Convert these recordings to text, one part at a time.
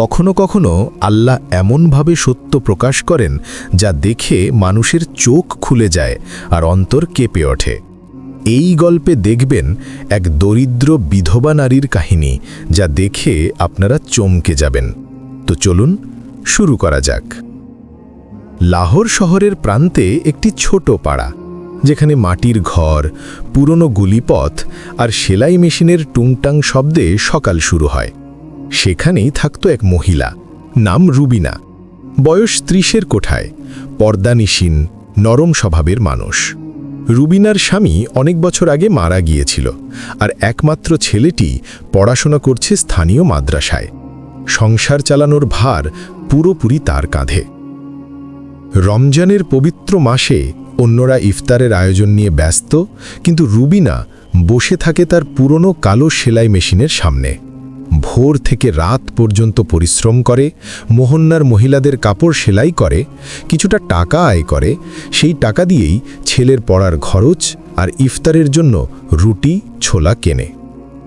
কখনো কখনো আল্লাহ এমনভাবে সত্য প্রকাশ করেন যা দেখে মানুষের চোখ খুলে যায় আর অন্তর কেঁপে ওঠে। এই গল্পে দেখবেন এক দরিদ্র বিধবা নারীর কাহিনী যা দেখে আপনারা চমকে যাবেন। তো চলুন, শুরু করা যাক। লাহোর শহরের প্রান্তে একটি ছোট পাড়া, যেখানে মাটির ঘর, পুরনো গুলিপথ আর সেলাই মেশিনের টুংটাং শব্দে সকাল শুরু হয়। সেখানেই থাকত এক মহিলা, নাম রুবিনা। বয়স ত্রিশের কোঠায় পর্দানিসীন নরম স্বভাবের মানুষ। রুবিনার স্বামী অনেক বছর আগে মারা গিয়েছিল আর একমাত্র ছেলেটি পড়াশোনা করছে স্থানীয় মাদ্রাসায়। সংসার চালানোর ভার পুরোপুরি তার কাঁধে। রমজানের পবিত্র মাসে অন্যরা ইফতারের আয়োজন নিয়ে ব্যস্ত, কিন্তু রুবিনা বসে থাকে তার পুরনো কালো সেলাই মেশিনের সামনে। ভোর থেকে রাত পর্যন্ত পরিশ্রম করে, মোহন্নার মহিলাদের কাপড় সেলাই করে, কিছুটা টাকা আয় করে, সেই টাকা দিয়েই ছেলের পড়ার খরচ আর ইফতারের জন্য রুটি, ছোলা কেনে।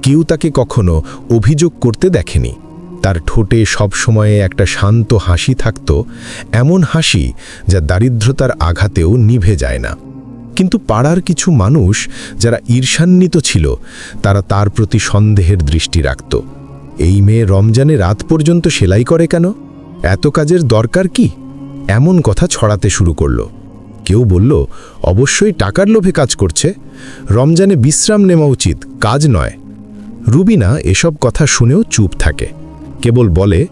কেউ তাকে কখনো অভিযোগ করতে দেখেনি। তার ঠোঁটে সবসময়ে একটা শান্ত হাসি থাকত, এমন হাসি যা দারিদ্রতার আঘাতেও নিভে যায় না। কিন্তু পাড়ার কিছু মানুষ যারা ঈর্ষান্বিত ছিল, তারা তার প্রতি সন্দেহের দৃষ্টি রাখত। এই মেয়ে রমজানে রাত পর্যন্ত সেলাই করে কেন? এত কাজের দরকার কি? এমন কথা ছড়াতে শুরু করল। কেউ বলল, অবশ্যই টাকার লোভে কাজ করছে। রমজানে বিশ্রাম নেওয়া উচিত, কাজ নয়। রুবিনা এসব কথা শুনেও চুপ থাকে। কেবল বলে,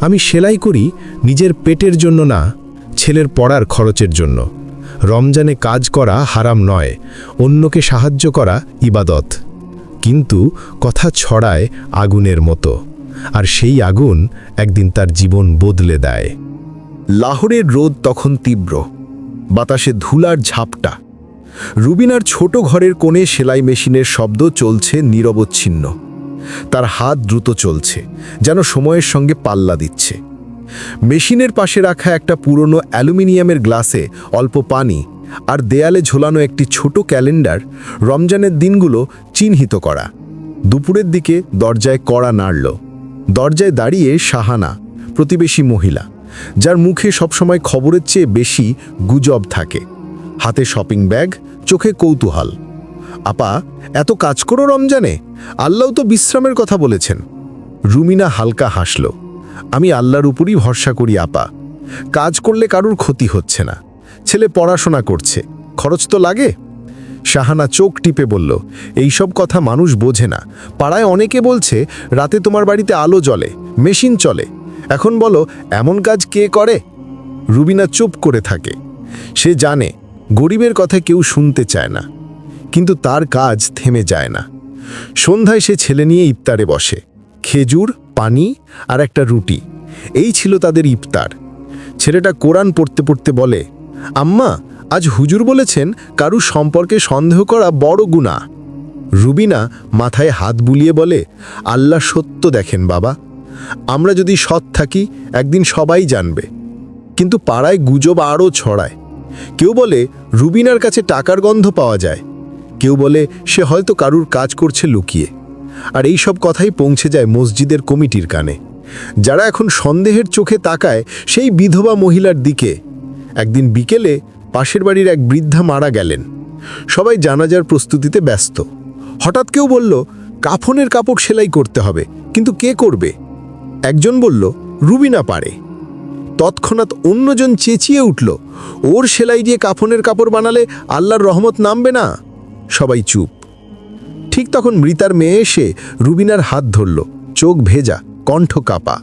আমি সেলাই করি নিজের পেটের জন্য না, ছেলের পড়ার খরচের জন্য। রমজানে কাজ করা হারাম নয়, অন্যকে সাহায্য করা ইবাদত। কিন্তু কথা ছড়ায় আগুনের মতো, আর সেই আগুন একদিন তার জীবন বদলে দেয়। লাহোরের রোদ তখন তীব্র, বাতাসে ধুলার ঝাপটা। রুবিনার ছোট ঘরের কোণে সেলাই মেশিনের শব্দ চলছে নিরবচ্ছিন্ন। তার হাত দ্রুত চলছে, যেন সময়ের সঙ্গে পাল্লা দিচ্ছে। মেশিনের পাশে রাখা একটা পুরনো অ্যালুমিনিয়ামের গ্লাসে অল্প পানি আর দেয়ালে ঝোলানো একটি ছোট ক্যালেন্ডার রমজানের দিনগুলো চিহ্নিত করা। দুপুরের দিকে দরজায় কড়া নাড়ল। দরজায় দাঁড়িয়ে শাহানা, প্রতিবেশী মহিলা, যার মুখে সবসময় খবরের চেয়ে বেশি গুজব থাকে। হাতে শপিং ব্যাগ, চোখে কৌতূহল। আপা, এত কাজ করো রমজানে? আল্লাহ তো বিশ্রামের কথা বলেছেন। রুমিনা হালকা হাসল। আমি আল্লাহর উপরই ভরসা করি আপা। কাজ করলে কারুর ক্ষতি হচ্ছে না। ছেলে পড়াশোনা করছে। খরচ তো লাগে। শাহানা চোখ টিপে বলল, এইসব কথা মানুষ বোঝে না। পাড়ায় অনেকে বলছে, রাতে তোমার বাড়িতে আলো জ্বলে, মেশিন চলে। এখন বলো, এমন কাজ কে করে? রুবিনা চুপ করে থাকে। সে জানে, গরিবের কথা কেউ শুনতে চায় না। কিন্তু তার কাজ থেমে যায় না। সন্ধ্যায় সে ছেলে নিয়ে ইফতারে বসে। খেজুর, পানি আর একটা রুটি। এই ছিল তাদের ইফতার। ছেলেটা কোরআন পড়তে পড়তে বলে আম্মা, আজ হুজুর বলেছেন কারু সম্পর্কে সন্দেহ করা বড় গুণা রুবিনা মাথায় হাত বুলিয়ে বলে, আল্লাহ সত্য দেখেন বাবা। আমরা যদি সৎ থাকি, একদিন সবাই জানবে। কিন্তু পাড়ায় গুজব আরও ছড়ায়। কেউ বলে, রুবিনার কাছে টাকার গন্ধ পাওয়া যায়। কেউ বলে, সে হয়তো কারুর কাজ করছে লুকিয়ে। আর এই সব কথাই পৌঁছে যায় মসজিদের কমিটির কানে। যারা এখন সন্দেহের চোখে তাকায়, সেই বিধবা মহিলার দিকে একদিন বিকেলে পাশের বাড়ির এক বৃদ্ধা মারা গেলেন। সবাই জানাজার প্রস্তুতিতে ব্যস্ত। হঠাৎ কেউ বলল, কাফনের কাপড় সেলাই করতে হবে, কিন্তু কে করবে? একজন বলল রুবিনা পারে। তৎক্ষণাৎ অন্যজন চেঁচিয়ে উঠল, ওর সেলাই দিয়ে কাফনের কাপড় বানালে আল্লাহর রহমত নামবে না? সবাই চুপ। ঠিক তখন মৃতার মেয়ে এসে রুবিনার হাত ধরল, চোখ ভেজা, কণ্ঠ কাপা।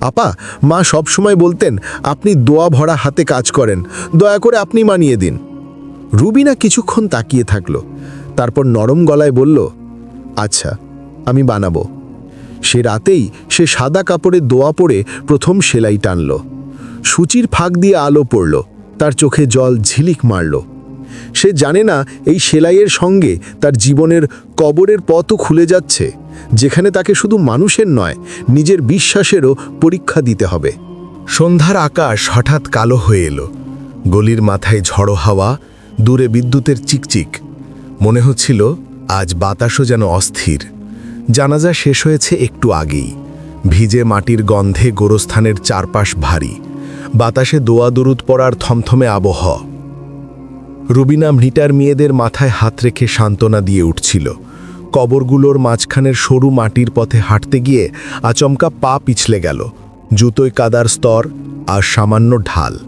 আপা, মা সব সময় বলতেন, আপনি দোয়া ভরা হাতে কাজ করেন, দয়া করে আপনি মানিয়ে দিন। রুবিনা কিছুক্ষণ তাকিয়ে থাকল, তারপর নরম গলায় বলল আচ্ছা আমি বানাবো। সে রাতেই সে সাদা কাপড়ে দোয়া পরে প্রথম সেলাই টানল। সূচির ফাঁক দিয়ে আলো পড়ল, তার চোখে জল ঝিলিক মারল। সে জানে না, এই সেলাইয়ের সঙ্গে তার জীবনের কবরের পথও খুলে যাচ্ছে। যেখানে তাকে শুধু মানুষের নয়, নিজের বিশ্বাসেরও পরীক্ষা দিতে হবে। সন্ধ্যার আকাশ হঠাৎ কালো হয়ে এলো। গলির মাথায় ঝড়ো হাওয়া, দূরে বিদ্যুতের চিকচিক। মনে হচ্ছিল, আজ বাতাসও যেন অস্থির। জানাজা শেষ হয়েছে একটু আগেই। ভিজে মাটির গন্ধে গোরস্থানের চারপাশ ভারী। বাতাসে দোয়া দরুদ পড়ার থমথমে আবহ। রুবিনা মৃটার মেয়েদের মাথায় হাত রেখে সান্ত্বনা দিয়ে উঠছিল। কবরগুলোর মাঝখানের সরু মাটির পথে হাঁটতে গিয়ে আচমকা পা পিছলে গেল। জুতোয় কাদার স্তর আর সামান্য ঢাল।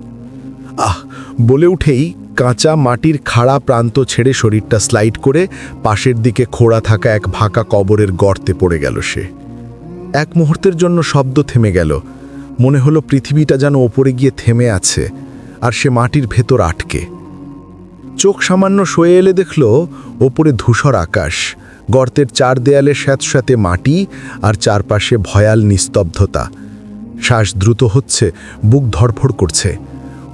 আহ, বলে উঠেই কাঁচা মাটির খাড়া প্রান্ত ছেড়ে শরীরটা স্লাইড করে পাশের দিকে খোড়া থাকা এক ভাকা কবরের গর্তে পড়ে গেল সে। এক মুহূর্তের জন্য শব্দ থেমে গেল। মনে হলো পৃথিবীটা যেন ওপরে গিয়ে থেমে আছে আর সে মাটির ভেতর আটকে। চোখ সামান্য সয়ে এলে দেখল ওপরে ধূসর আকাশ। গর্তের চার দেয়ালে স্যাঁতস্যাঁতে মাটি আর চারপাশে ভয়াল নিস্তব্ধতা। শ্বাস দ্রুত হচ্ছে, বুক ধরফড় করছে।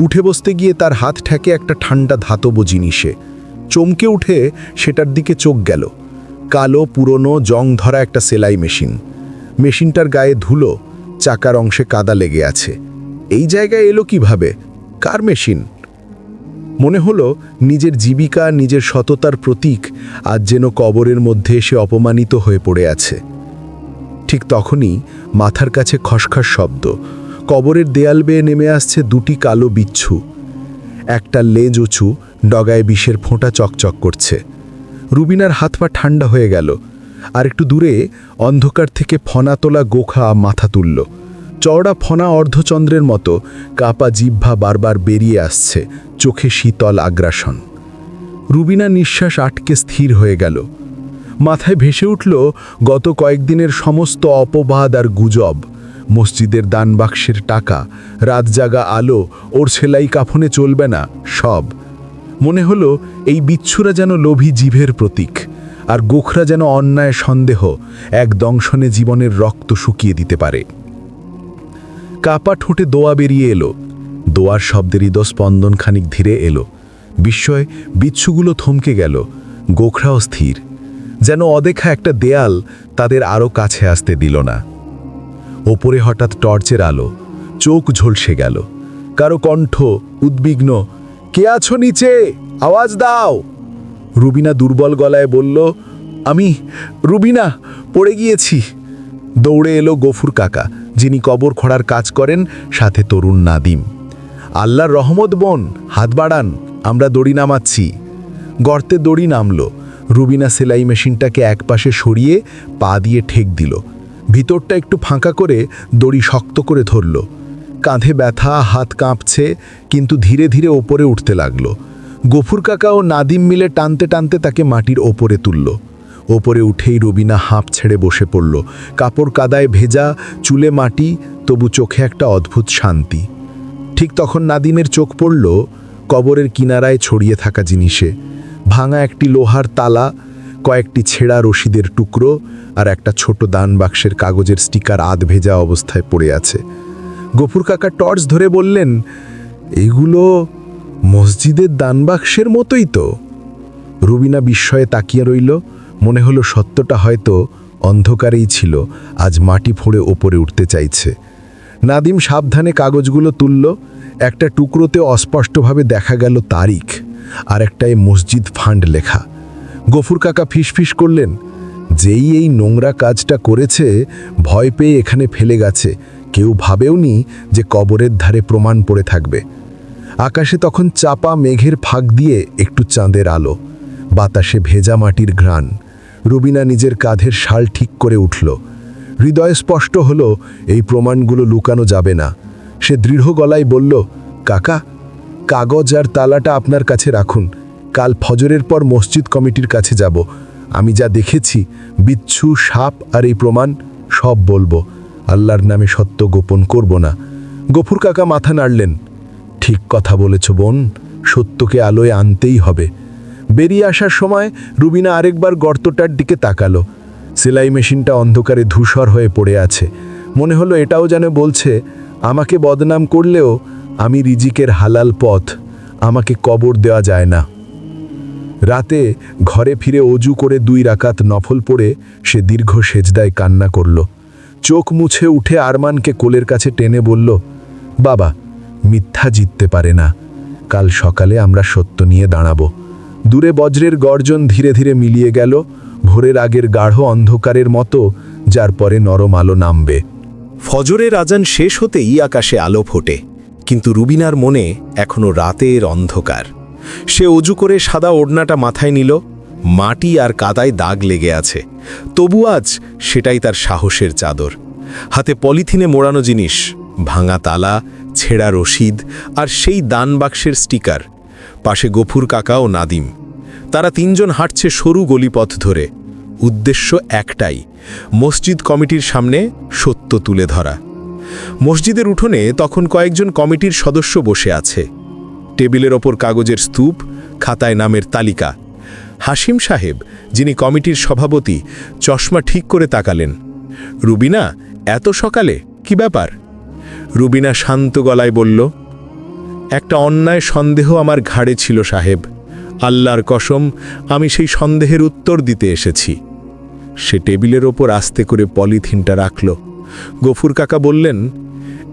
উঠে বসতে গিয়ে তার হাত ঠেকে একটা ঠান্ডা ধাতব জিনিসে। চমকে উঠে সেটার দিকে চোখ গেল। কালো, পুরনো জং ধরা একটা সেলাই মেশিন। মেশিনটার গায়ে ধুলো, চাকার অংশে কাদা লেগে আছে। এই জায়গায় এলো কীভাবে? Car machine? মনে হলো নিজের জীবিকা, নিজের সততার প্রতীক আজ যেন কবরের মধ্যে এসে অপমানিত হয়ে পড়ে আছে। ঠিক তখনই মাথার কাছে খসখস শব্দ। কবরের দেয়াল বেয়ে নেমে আসছে দুটি কালো বিচ্ছু। একটা লেজ উঁচু, ডগায় বিষের ফোঁটা চকচক করছে। রুবিনার হাত পা ঠান্ডা হয়ে গেল। আর একটু দূরে অন্ধকার থেকে ফনা তোলা গোখা মাথা তুলল। চওড়া ফনা অর্ধচন্দ্রের মতো কাপা জিহ্বা বারবার বেরিয়ে আসছে চোখে শীতল আগ্রাসন। রুবিনা নিঃশ্বাস আটকে স্থির হয়ে গেল। মাথায় ভেসে উঠল গত কয়েকদিনের সমস্ত অপবাদ আর গুজব, মসজিদের দানবাক্সের টাকা রাত জাগা আলো, ওর সেলাই কাফনে চলবে না, সব। মনে হলো এই বিচ্ছুরা যেন লোভী জীবের প্রতীক, আর গোখরা যেন অন্যায় সন্দেহ এক দংশনে জীবনের রক্ত শুকিয়ে দিতে পারে। কাপা ঠোঁটে দোয়া বেরিয়ে এলো। দোয়ার শব্দের হৃদস্পন্দন খানিক ধীরে এলো। বিস্ময় বিচ্ছুগুলো থমকে গেল। গোখরাও স্থির। যেন অদেখা একটা দেয়াল তাদের আরও কাছে আসতে দিল না। ওপরে হঠাৎ টর্চের আলো। চোখ ঝলসে গেল। কারও কণ্ঠ, উদ্বিগ্ন, কে আছো নিচে? আওয়াজ দাও! রুবিনা দুর্বল গলায় বলল, আমি, রুবিনা, পড়ে গিয়েছি। দৌড়ে এলো গফুর কাকা। যিনি কবর খোঁড়ার কাজ করেন, সাথে তরুণ নাদিম। আল্লাহর রহমত বোন, হাত বাড়ান, আমরা দড়ি নামাচ্ছি। গর্তে দড়ি নামলো। রুবিনা সেলাই মেশিনটাকে একপাশে সরিয়ে পা দিয়ে ঠেক দিল। ভিতরটা একটু ফাঁকা করে দড়ি শক্ত করে ধরল। কাঁধে ব্যথা, হাত কাঁপছে, কিন্তু ধীরে ধীরে ওপরে উঠতে লাগল। গফুর কাকা ও নাদিম মিলে টানতে টানতে তাকে মাটির ওপরে তুলল। ওপরে উঠেই রবিনা হাঁপ ছেড়ে বসে পড়ল। কাপড় কাদায় ভেজা, চুলে মাটি, তবু চোখে একটা অদ্ভুত শান্তি। ঠিক তখন নাদিমের চোখ পড়ল কবরের কিনারায় ছড়িয়ে থাকা জিনিসে। ভাঙা একটি লোহার তালা, কয়েকটি ছেঁড়া রশিদের টুকরো আর একটা ছোট দান বাক্সের কাগজের স্টিকার আধ ভেজা অবস্থায় পড়ে আছে। গফুর কাকা টর্চ ধরে বললেন, এগুলো মসজিদের দানবাক্সের মতোই তো। রুবিনা বিস্ময়ে তাকিয়ে রইল। মনে হলো সত্যটা হয়তো অন্ধকারেই ছিল, আজ মাটি ফোঁড়ে ওপরে উঠতে চাইছে। নাদিম সাবধানে কাগজগুলো তুলল, একটা টুকরোতে অস্পষ্টভাবে দেখা গেল তারিখ আর একটায় মসজিদ ফান্ড লেখা। গফুর কাকা ফিসফিস করলেন, যেই এই নোংরা কাজটা করেছে, ভয় পেয়ে এখানে ফেলে গেছে। কেউ ভাবেওনি যে কবরের ধারে প্রমাণ পড়ে থাকবে। আকাশে তখন চাপা মেঘের ফাঁক দিয়ে একটু চাঁদের আলো, বাতাসে ভেজা মাটির ঘ্রাণ। রুবিনা নিজের কাঁধের শাল ঠিক করে উঠল। হৃদয় স্পষ্ট হলো, এই প্রমাণগুলো লুকানো যাবে না। সে দৃঢ় গলায় বলল, কাকা, কাগজ আর তালাটা আপনার কাছে রাখুন। কাল ফজরের পর মসজিদ কমিটির কাছে যাব। আমি যা দেখেছি, বিচ্ছু, সাপ আর এই প্রমাণ, সব বলব। আল্লাহর নামে সত্য গোপন করব না। গফুর কাকা মাথা নাড়লেন, ঠিক কথা বলেছ বোন, সত্যকে আলোয় আনতেই হবে। বেরিয়ে আসার সময় রুবিনা আরেকবার গর্তটার দিকে তাকালো। সেলাই মেশিনটা অন্ধকারে ধূসর হয়ে পড়ে আছে। মনে হলো এটাও যেন বলছে, আমাকে বদনাম করলেও আমি রিজিকের হালাল পথ, আমাকে কবর দেওয়া যায় না। রাতে ঘরে ফিরে অজু করে দুই রাকাত নফল পড়ে সে দীর্ঘ সেজদায় কান্না করল। চোখ মুছে উঠে আরমানকে কোলের কাছে টেনে বলল, বাবা, মিথ্যা জিততে পারে না। কাল সকালে আমরা সত্য নিয়ে দাঁড়াবো। দূরে বজ্রের গর্জন ধীরে ধীরে মিলিয়ে গেল, ভোরের আগের গাঢ় অন্ধকারের মতো, যার পরে নরম আলো নামবে। ফজরের আজান শেষ হতেই আকাশে আলো ফোটে, কিন্তু রুবিনার মনে এখনও রাতের অন্ধকার। সে অজু করে সাদা ওড়নাটা মাথায় নিল, মাটি আর কাদায় দাগ লেগে আছে। তবু আজ সেটাই তার সাহসের চাদর। হাতে পলিথিনে মোড়ানো জিনিস, ভাঙা তালা, ছেঁড়া রশিদ আর সেই দান বাক্সের স্টিকার পাশে গফুর কাকা ও নাদিম। তারা তিনজন হাঁটছে সরু গলিপথ ধরে। উদ্দেশ্য একটাই, মসজিদ কমিটির সামনে সত্য তুলে ধরা। মসজিদের উঠোনে তখন কয়েকজন কমিটির সদস্য বসে আছে। টেবিলের ওপর কাগজের স্তূপ, খাতায় নামের তালিকা। হাসিম সাহেব, যিনি কমিটির সভাপতি, চশমা ঠিক করে তাকালেন। রুবিনা, এত সকালে? কি ব্যাপার? রুবিনা শান্ত গলায় বলল একটা অন্যায় সন্দেহ আমার ঘাড়ে ছিল, সাহেব। আল্লাহর কসম, আমি সেই সন্দেহের উত্তর দিতে এসেছি। সে টেবিলের ওপর আস্তে করে পলিথিনটা রাখল। গফুর কাকা বললেন,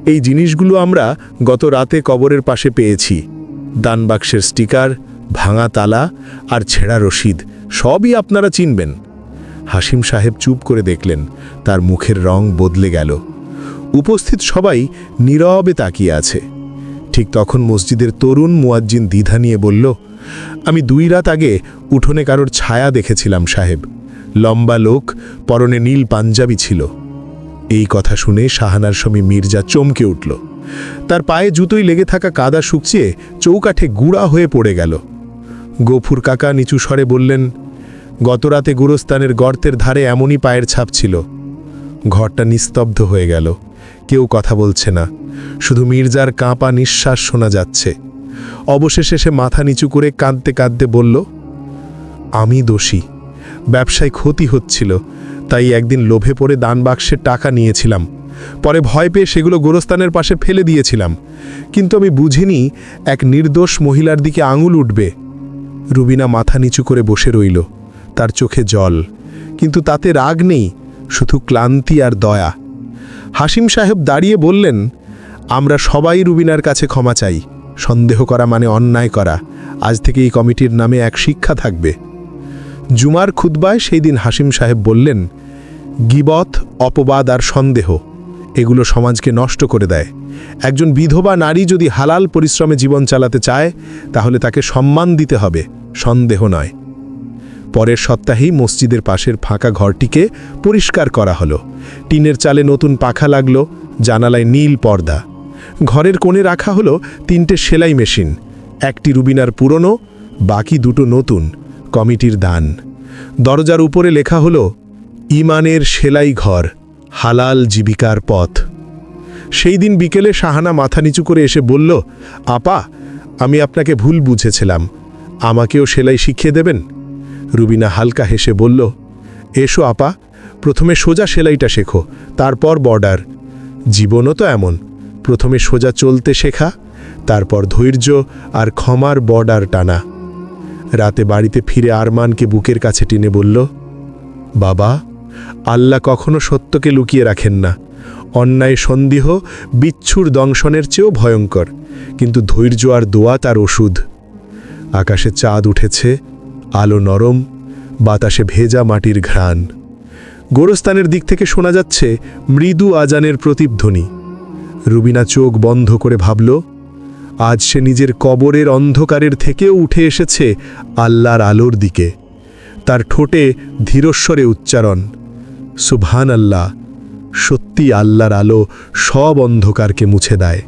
এই জিনিসগুলো আমরা গত রাতে কবরের পাশে পেয়েছি। দানবাক্সের স্টিকার, ভাঙা তালা আর ছেঁড়া রশিদ, সবই আপনারা চিনবেন। হাসিম সাহেব চুপ করে দেখলেন, তার মুখের রং বদলে গেল। উপস্থিত সবাই নীরবে তাকিয়ে আছে। ঠিক তখন মসজিদের তরুণ মুয়াজ্জিন দ্বিধা নিয়ে বলল, আমি দুই রাত আগে উঠোনে কারোর ছায়া দেখেছিলাম, সাহেব। লম্বা লোক, পরনে নীল পাঞ্জাবি ছিল। এই কথা শুনে শাহানার স্বামী মির্জা চমকে উঠল। তার পায়ে জুতোই লেগে থাকা কাদা শুকচিয়ে চৌকাঠে গুড়া হয়ে পড়ে গেল। গফুর কাকা নিচু স্বরে বললেন গতরাতে গুরস্থানের গর্তের ধারে এমনই পায়ের ছাপ ছিল। ঘরটা নিস্তব্ধ হয়ে গেল। কেউ কথা বলছে না। শুধু মির্জার কাঁপা নিঃশ্বাস শোনা যাচ্ছে। অবশেষে সে মাথা নিচু করে কাঁদতে কাঁদতে বলল, আমি দোষী। ব্যবসায় ক্ষতি হচ্ছিল, তাই একদিন লোভে পড়ে দান বাক্সের টাকা নিয়েছিলাম। পরে ভয় পেয়ে সেগুলো গোরস্থানের পাশে ফেলে দিয়েছিলাম। কিন্তু আমি বুঝিনি এক নির্দোষ মহিলার দিকে আঙুল উঠবে। রুবিনা মাথা নিচু করে বসে রইল, তার চোখে জল। কিন্তু তাতে রাগ নেই, শুধু ক্লান্তি আর দয়া। হাসিম সাহেব দাঁড়িয়ে বললেন আমরা সবাই রুবিনার কাছে ক্ষমা চাই। সন্দেহ করা মানে অন্যায় করা। আজ থেকে এই কমিটির নামে এক শিক্ষা থাকবে। জুমার খুতবায় সেই দিন হাসিম সাহেব বললেন, গিবত, অপবাদ আর সন্দেহ, এগুলো সমাজকে নষ্ট করে দেয়। একজন বিধবা নারী যদি হালাল পরিশ্রমে জীবন চালাতে চায়, তাহলে তাকে সম্মান দিতে হবে, সন্দেহ নয়। পরের সপ্তাহেই মসজিদের পাশের ফাঁকা ঘরটিকে পরিষ্কার করা হলো। টিনের চালে নতুন পাখা লাগল, জানালায় নীল পর্দা। ঘরের কোণে রাখা হলো তিনটে সেলাই মেশিন, একটি রুবিনার পুরনো, বাকি দুটো নতুন, কমিটির দান। দরজার উপরে লেখা হলো, ইমানের সেলাই ঘর, হালাল জীবিকার পথ। সেই দিন বিকেলে শাহানা মাথা নিচু করে এসে বলল, আপা, আমি আপনাকে ভুল বুঝেছিলাম। আমাকেও সেলাই শিখিয়ে দেবেন? রুবিনা হালকা হেসে বলল, এসো আপা, প্রথমে সোজা সেলাইটা শেখো, তারপর বর্ডার। জীবনও তো এমন প্রথমে সোজা চলতে শেখা, তারপর ধৈর্য আর ক্ষমার বর্ডার টানা। রাতে বাড়িতে ফিরে আরমানকে বুকের কাছে টেনে বলল, বাবা, আল্লাহ কখনো সত্যকে লুকিয়ে রাখেন না। অন্যায় সন্দেহ বিচ্ছুর দংশনের চেয়েও ভয়ঙ্কর, কিন্তু ধৈর্য আর দোয়া তার ওষুধ। আকাশে চাঁদ উঠেছে, আলো নরম, বাতাসে ভেজা মাটির ঘ্রাণ। গোরস্থানের দিক থেকে শোনা যাচ্ছে মৃদু আজানের প্রতিধ্বনি। রুবিনা চোখ বন্ধ করে ভাবল, আজ সে নিজের কবরের অন্ধকারের থেকেও উঠে এসেছে আল্লাহর আলোর দিকে। তার ঠোঁটে ধীরস্বরে উচ্চারণ সুবহান আল্লাহ সত্যি আল্লাহর আলো সব অন্ধকারকে মুছে দেয়।